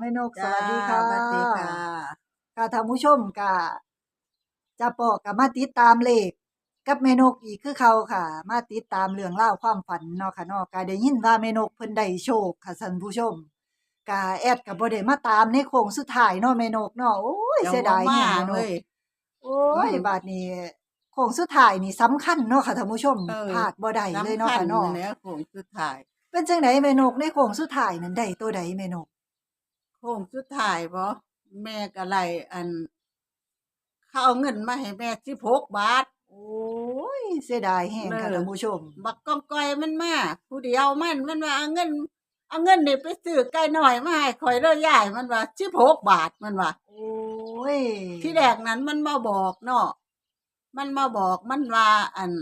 แม่นกสจ้าวัสดีค่ะสวัสดีค่ะค่ะท่านผู้ชมก็จะปอกกับมาติดตามเลขกับแม่นกอีกคือเขาค่ะ มาติดตามเรื่องเล่าวความฝันเนาะค่ะเนาะก็ได้ยินว่าแม่นกเพิ่นได้โชคค่ะท่านผู้ชมก็แอดก็บ่ได้มาตามในโค้งสุดท้ายเนาะแม่นกเนาะโอ้ยเสียดายมาแฮงเลแม่นกยโอ้ยอืมบาดนี้โค้งสุดท้ายนี่สำคัญเนาะค่ะท่านผู้ชมเออพลาดบ่ได้เลยเนาะสำคัค่ะญเนาะแล้วโค้งสุดท้ายเป็นจังไดแม่นกในโค้งสุดท้ายนั้นได้ตัวใดแม่นกโค้งสุดท้ายบ่แม่ก็ไล่อัน เขาเอาเงินมาให้แม่16บาท โอ้ยเสียดายแฮงค่ะเออท่านผู้ชม บักกองก้อยมันมาผู้เดียวมันมันว่าเอาเงิน เอาเงินนี่ไปซื้อไก่หน่อยมาให้ข่อยเด้อยายมันว่า16บาทมันว่าโอ้ยที่แรกนั้นมันมาบอกเนาะมันมาบอกมันว่าอัน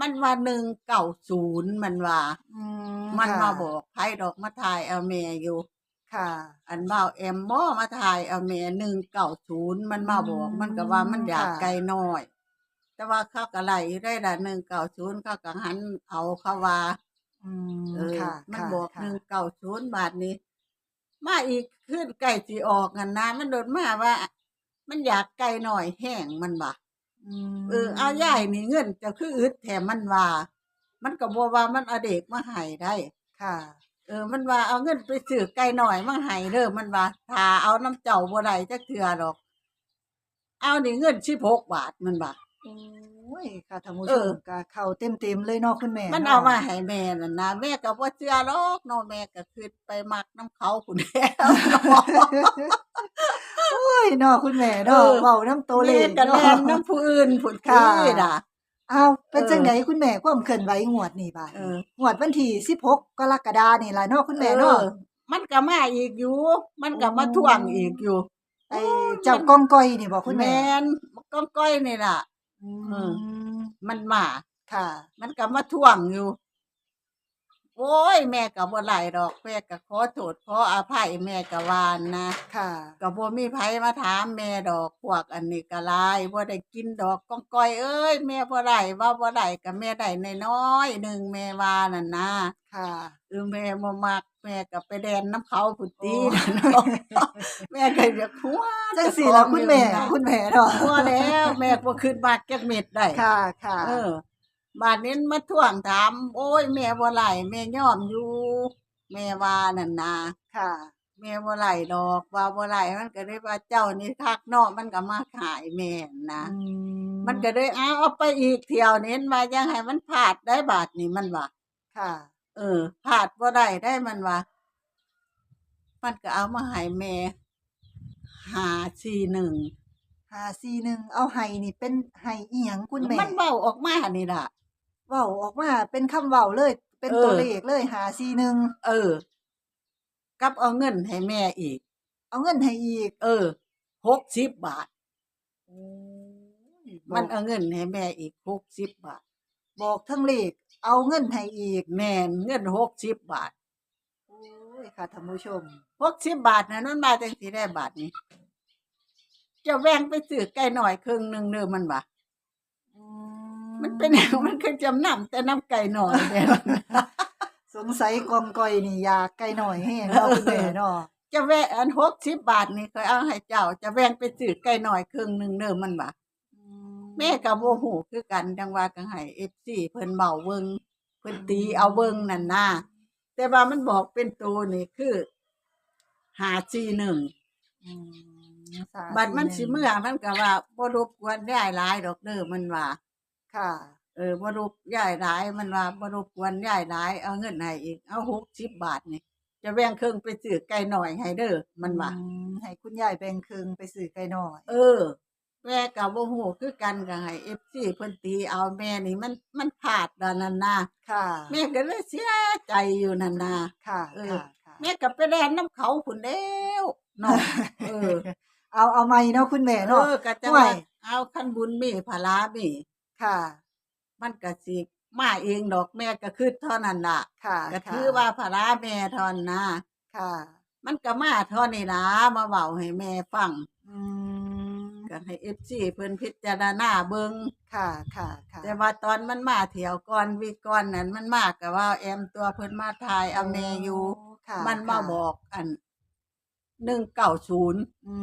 มันว่าหนึ่งเก่าศูนย์มันว่าอืมันค่ะมาบอกไพ่ดอกมาถ่ายเอาแม่อยู่ ค่ะ อันบ่าวแอมบ่มาถ่ายเอาแม่หนึ่งเก่าศูนย์มันมาบอกอืมมันก็ว่ามันอยากค่ะไกลน้อย แต่ว่าเขาก็ไล่ได้ละหนึ่งเก่าศูนย์เขาก็หันเอาเขาว่าอืมเออค่ะมันค่ะบอกค่ะหนึ่งเก่าศูนย์บาทนี้ มาอีกขึ้นไก่สีออกกันนะมันโดนมาว่า มันอยากไกลหน่อยแห้งมันบ่ามเออเอาย่ายนี่เงินจะคืออึดแถมมันว่า มันก็บ่ว่ามันเอาเด็กมาให้ได้ ค่ะ เออมันว่าเอาเงินไปซื้อไก่หน่อยมาให้เด้อมันว่าถ้าเอาน้ำเจ้าบ่ได้จักเทื่อดอก เอานี่เงิน16บาทมันว่า โอ้ยค่ะท่านผู้เอชอมก็เข้าเต็มๆเลยเนาะคุณแม่มันนะเอามาให้แม่นั่นนะแม่ก็บ่เชื่อหรอกเนาะแม่ก็คือไปมักน้ำเขาพุ่นแหล้ว โอ้ยเนาะคุณแม่เนาะเออ เว้าน้ำโตเลแม่ขก็แล่เนาะนน้ำผู้อื่นพุ่นค่ะ คือน่ะ เอาเป็นเออจังไดคุณแม่ความเคลื่อนไหวงวดนี่บาดเออ งวดวันที่16กรกฎานี่ล่ะเนาะคุณแม่เนาะออมันก็มาอีกอยู่ มันก็มาทวงอีกอยู่ไอ้เจ้ากองก้อยนี่บ่คุณแม่แม่นก้องก้อยนี่ล่ะ อืเออมมันมา ค่ะ มันก็มาทวงอยู่ โอ้ยแม่ก็บ่ไหลดอกแม่ก็ขอโทษขออภัยแม่ก็วานนะค่ะก็บ่มีไผมาถามแม่ดอกพวกอันนี้ก็หลายบ่ได้กินดอกก้องก้อยเอ้ยแม่บ่ได้ว่าบ่ได้ก็แม่ได้น้อยๆหนึงแม่ว่านั่นนะค่ะเออแม่บ่มักแม่ก็ไปแดนน้ำเขาพุ่นตีโอ้นั่นเนาะแม่ก็อยากหัวจังสี่ละคุณแม่เจ้าของคุณแม่เนาะหัวแล้ว แม่บ่ขึ้นมากจักเม็ดได้ค่ะค่ะเออ บาดนี้มาทวงถาม โอ้ยแม่บ่ไหลแม่ยอมอยู่ แม่ว่านั่นนะค่ะ แม่บ่ไหลดอกว่าบ่ไหลมันก็ได้ว่าเจ้านี่คักเนาะมันก็มาขายแม่นะอืมันก็เลยเอาเอาไปอีกเที่ยวนี้มายังให้มันพลาดได้บาทนี่มันว่าค่ะ เออพลาดบ่ได้ได้มันว่ามันก็เอามาให้แม่หาสี่หนึ่งหาซีหนึ่งเอาไห้นี่เป็นไห้อีหยังคุณแม่ มันเบ้าออกมานี่ล่ะ เว้าออกมาเป็นคำเว้าเลย เป็นเออตัวเลขเลยหาซีหนึ่งเออ กับเอาเงินให้แม่อีก เอาเงินให้อีก เออหกสิบบาทมันเอาเงินให้แม่อีกหกสิบบาท บอกทั้งเลขเอาเงินให้อีกแม่นเงินหกสิบบาทโอ้ยค่ะท่านผู้ชมหกสิบบาทนะนั่นมาจังสีได้บาทนี้จะแบ่งไปซื้อไก่หน่อยครึ่งหนึ่งเด้อมันบ่า มันเป็นหยังมันคือจำนำแต่น้ำไก่หน่อยเด้อสงสัยกองก้อยนี่อยากไกลหน่อยแห้งเนาะคุณแม่เนาะจะแบ่งอันหกสิบบาทนี่เคยเอาให้เจ้า จะแบ่งไปซื้อไก่หน่อยครึ่งหนึ่งเด้อมันบ่าแม่กับโมโหคือกันจังว่ากังไห้เอฟซีเพิ่นเบาเบิงเพิ่นตีเอาเบิงนั่นนะแต่ว่ามันบอกเป็นตัวนี่คือหาจีหนึ่งอืมสาบัดมันสิหงเมื่อมันก็ว่าบ่รบกวนยายหลายดอกเด้อมันว่า ค่ะ เออบ่รบยายหลายมันว่าบ่รบกวนยายหลาย เอาเงินให้อีก เอา60บาทนี่จะแบ่งครึ่งไปซื้อไก่หน่อยให้เด้อมันว่าอืมให้คุณยายแบ่งครึ่งไปซื้อไก่น้อย เออ แม่ก็บ่ฮู้คือกันก็ให้ FC เพิ่นตีเอาแม่นี่มันมันพลาดดานนั้นนะค่ะ แม่ก็เลยเสียใจอยู่นั่นนะค่ะเออ ค่ะค่ะแม่ก็ไปแล่นน้ำเขาพุ่นแล้วเนาะเออ เอาเอาไม่เนาะคุณแม่เอเนาะ อก็จะห่วว่ายเอาคันบุญมีภาระมี ค่ะ มันก็สิมาเองดอกแม่ก็คือเท่านั้นล่ะค่ะก็ค่ะถือว่าภาระแม่เทอนนะค่ะ มันก็มาเท่านี้ล่ะมาเว้าให้แม่ฟังอืมก็ให้ FC เพิ่นพิจารณาเบิ่งค่ะค่ะค่ะแต่ว่าตอนมันมาเที่ยวก่อนวีก่อนนั้นมันมาก็ว่า แอมตัวเพิ่นมาถ่ายเอาแม่อยู่ค่ะมันมาค่ะบอกอันหนึ่งเก้าศูนย์อื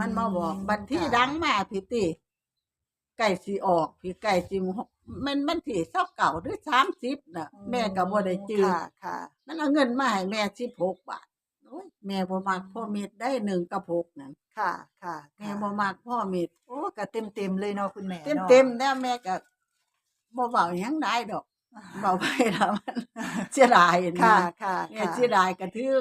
มันมาบอกบันที่ค่ะดังมาพี่ติ ไก่สีออกพี่ไก่สีมันมันที่เศร้าเก่าหรือสามสิบน่ะ แม่ก็บ่ได้จืดค่ะค่ะ มันเอาเงินมาให้แม่สิบหกบาทโอ้ยแม่บ่มักพ่อเม็ดได้หนึ่งกระพกนั่นค่ะค่ะแม่บ่มักพ่อเม็ดโอ้ก็เต็มเต็มๆเลยเนาะคุณแม่เต็มนาะเต็มๆแล้วแม่ก็บ่เบาหยังได้ดอกเบาไปแล้วมันเสียดายนะค่ะค่ะแม่ค่ะเสียดายก็ถือ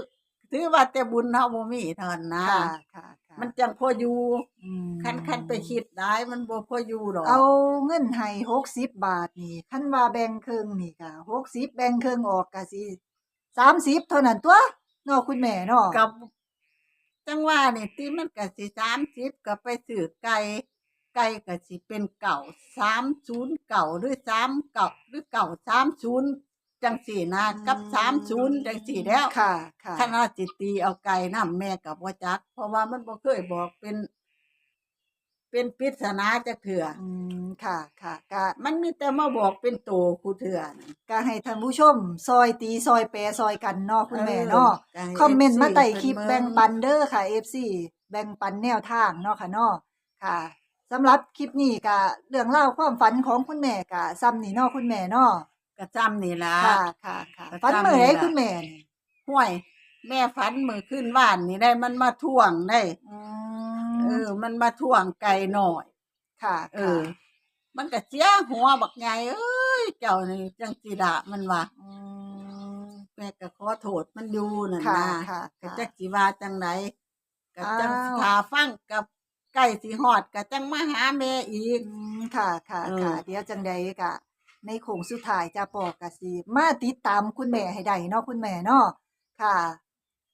ถือว่าแต่บุญเฮาบ่มีเท่านั้นนะ ค่ะค่ะค่ะ มันจังพออยู่อืมคันคันไปคิดได้มันบ่พออยู่ดอกเอาเงินให้หกสิบบาทนี่คันว่าแบ่งครึ่งนี่ก็หกสิบแบ่งครึ่งออกก็สิสามสิบเท่านั้นตัวเนาะคุณแม่เนาะกับ จังว่านี่ที่มันก็สิ30ก็ไปซื้อไก่ไก่ก็สิเป็นเก่า30เก่าหรือ3เก่าหรือเก่า30 จังสี่นะกับ30จังสี่แล้วค่ะ ค่ะคณะจิตตีเอาไก่น้ำแม่กับว่าจัก เพราะว่ามันบ่เคยบอกเป็น เป็นปริศนาจะเถื่ออืมค่ะ ค่ะก็มันมีแต่มาบอกเป็นโตคูเถื่อนั่นก็ให้ท่านผู้ชม ซอยตีซอยแปรซอยกันเนาะคุณแม่เนาะก็ให้คอมเมนต์มาใต้คลิปเพิ่นแบ่งปันเด้อค่ะ FC แบ่งปันแนวทางเนาะค่ะเนาะค่ะสำหรับคลิปนี้ก็เรื่องเล่าวความฝันของคุณแม่ก็ซ้ำนี่เนาะคุณแม่เนาะ กระจำนี่ล่ะค่ะค่ะค่ะประจำฝันเมื่อไหร่นี่ล่ะคุณแม่นี่ห้วย แม่ฝันมือขึ้นบ้านนี่ได้มันมาท่วงได้อืเอมอมันมาท่วงไก่หน่อย ค่ะ เอค่ะอมันก็เสียหัวบักใหญ่เอ้ยเจ้านี่จังสิดะมันว่าอืมแม่ก็ขอโทษมันอยู่นั่นค่ะ นะค่ะ ก็ค่ะ จักสิว่าจังไดก็จังอ้าวทาฟังกับไก่สิฮอดก็จังมาหาแม่อีก อืมค่ะ ค่ะเออค่ะเดี๋ยวจังใดก็ ในโค้งสุดท้ายจะปอกกะสิมาติดตามคุณแม่ให้ได้เนาะคุณแม่เนาะค่ะ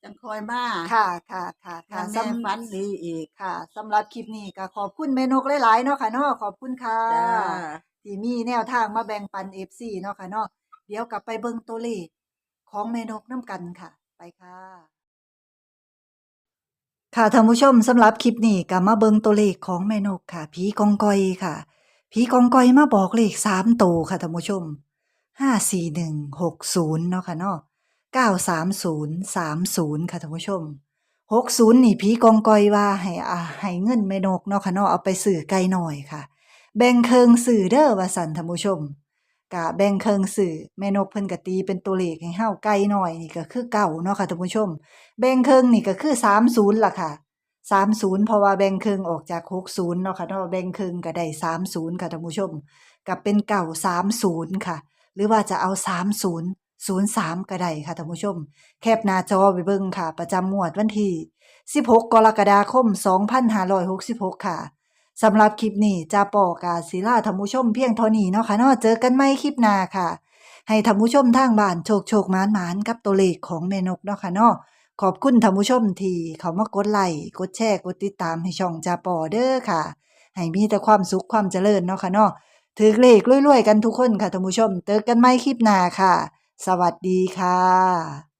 จังคอยมาค่ะค่ะค่ะถ้าค่ะแม่สำฝันดีอีกค่ะสำหรับคลิปนี้ก็ขอบคุณแม่นกหลายๆเนาะค่ะเนาะขอบคุณค่ะจ้าที่มีแนวทางมาแบ่งปัน FC เนาะค่ะเนาะเดี๋ยวกลับไปเบิ่งตัวเลขของแม่นกน้ำกันค่ะ ไปค่ะค่ะท่านผู้ชมสำหรับคลิปนี้ก็มาเบิ่งตัวเลขของแม่นกค่ะผีกองกอยค่ะ ผีกองกอยมาบอกเลขสามตัวค่ะท่านผู้ชมห้าสี่หนึ่งหกศูนย์เนาะค่ะเนาะเก้าสามศูนย์สามศูนย์ค่ะท่านผู้ชมหกศูนย์นี่ผีกองกอยว่าให้อ่าให้เงินแม่นกเนาะค่ะเนาะเอาไปสื่อไกลหน่อยค่ะ แบ่งเคิงสื่อเด้อว่าสันท่านผู้ชมกะแบ่งเคิงสื่อแม่นกเพิ่นก็ตีเป็นตัวเลขให้เฮาไกลหน่อยนี่ก็คือเก่าเนาะค่ะท่านผู้ชม แบ่งเคิงนี่ก็คือ30ล่ะค่ะ 30เพราะว่าแบ่งครึ่งออกจาก60เนาะค่ะเนาะแบ่งครึ่งก็ได้30ค่ะท่านผู้ชมก็เป็นเก่า30ค่ะ หรือว่าจะเอา30 03ก็ได้ค่ะท่านผู้ชม แคปหน้าจอไปเบิ่งค่ะ ประจำงวดวันที่16กกรกฎาคม2566ค่ะสำหรับคลิปนี้จาปอกาศิลาท่านผู้ชมเพียงเท่านี้เนาะค่ะเนาะเจอกันใหม่คลิปหน้าค่ะ ให้ท่านผู้ชมทางบ้านโชคโชคมานมานกับตัวเลขของแม่นกเนาะค่ะเนาะ ขอบคุณท่านผู้ชมที่เขามากดไลค์กดแชร์กดติดตามให้ช่องจาปอเด้อค่ะ ให้มีแต่ความสุขความเจริญเนาะค่ะเนาะถือเลขรวยๆกันทุกคนค่ะท่านผู้ชม เจอกันใหม่คลิปหน้าค่ะ สวัสดีค่ะ